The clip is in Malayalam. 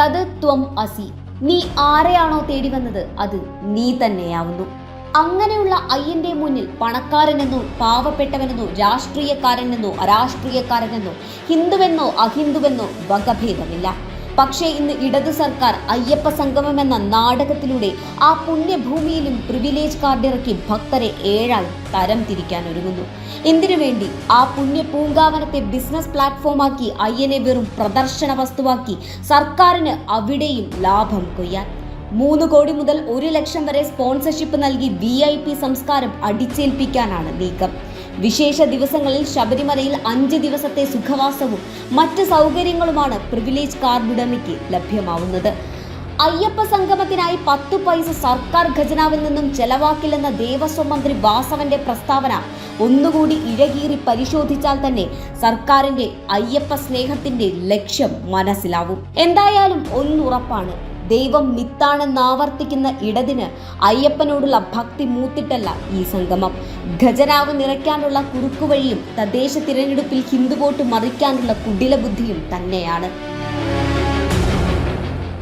തത് ത്വം അസി. നീ ആരെയാണോ തേടി വന്നത് അത് നീ തന്നെയാവുന്നു. അങ്ങനെയുള്ള അയ്യന്റെ മുന്നിൽ പണക്കാരനെന്നോ പാവപ്പെട്ടവനെന്നോ രാഷ്ട്രീയക്കാരനെന്നോ അരാഷ്ട്രീയക്കാരനെന്നോ ഹിന്ദുവെന്നോ അഹിന്ദുവെന്നോ വകഭേദമില്ല. പക്ഷേ ഇന്ന് ഇടതു സർക്കാർ അയ്യപ്പ സംഗമം എന്ന നാടകത്തിലൂടെ ആ പുണ്യഭൂമിയിലും പ്രിവിലേജ് കാർഡിറക്കി ഭക്തരെ ഏഴായി തരം തിരിക്കാൻ ഒരുങ്ങുന്നു. എന്തിനു വേണ്ടി? ആ പുണ്യ പൂങ്കാവനത്തെ ബിസിനസ് പ്ലാറ്റ്ഫോമാക്കി അയ്യനെ വെറും പ്രദർശന വസ്തുവാക്കി സർക്കാരിന് അവിടെയും ലാഭം കൊയ്യാൻ. മൂന്ന് കോടി മുതൽ ഒരു ലക്ഷം വരെ സ്പോൺസർഷിപ്പ് നൽകി വി സംസ്കാരം അടിച്ചേൽപ്പിക്കാനാണ് നീക്കം. വിശേഷ ദിവസങ്ങളിൽ ശബരിമലയിൽ അഞ്ച് ദിവസത്തെ സുഖവാസവും മറ്റ് സൗകര്യങ്ങളുമാണ് പ്രിവിലേജ് കാർഡ് ഉടമയ്ക്ക് ലഭ്യമാവുന്നത്. അയ്യപ്പ സംഗമത്തിനായി പത്തു പൈസ സർക്കാർ ഖജനാവിൽ നിന്നും ചെലവാക്കില്ലെന്ന ദേവസ്വം മന്ത്രി വാസവന്റെ പ്രസ്താവന ഒന്നുകൂടി ഇഴകീറി പരിശോധിച്ചാൽ തന്നെ സർക്കാരിന്റെ അയ്യപ്പ സ്നേഹത്തിന്റെ ലക്ഷ്യം മനസ്സിലാവും. എന്തായാലും ഒന്നുറപ്പാണ്. ദൈവം മിത്താണെന്ന് ആവർത്തിക്കുന്ന ഇടതിന് അയ്യപ്പനോടുള്ള ഭക്തി മൂത്തിട്ടല്ല ഈ സംഗമം. ഖജനാവ് നിറയ്ക്കാനുള്ള കുറുക്കുവഴിയും തദ്ദേശ തിരഞ്ഞെടുപ്പിൽ ഹിന്ദു വോട്ട് മറിക്കാനുള്ള കുടില ബുദ്ധിയും തന്നെയാണ്.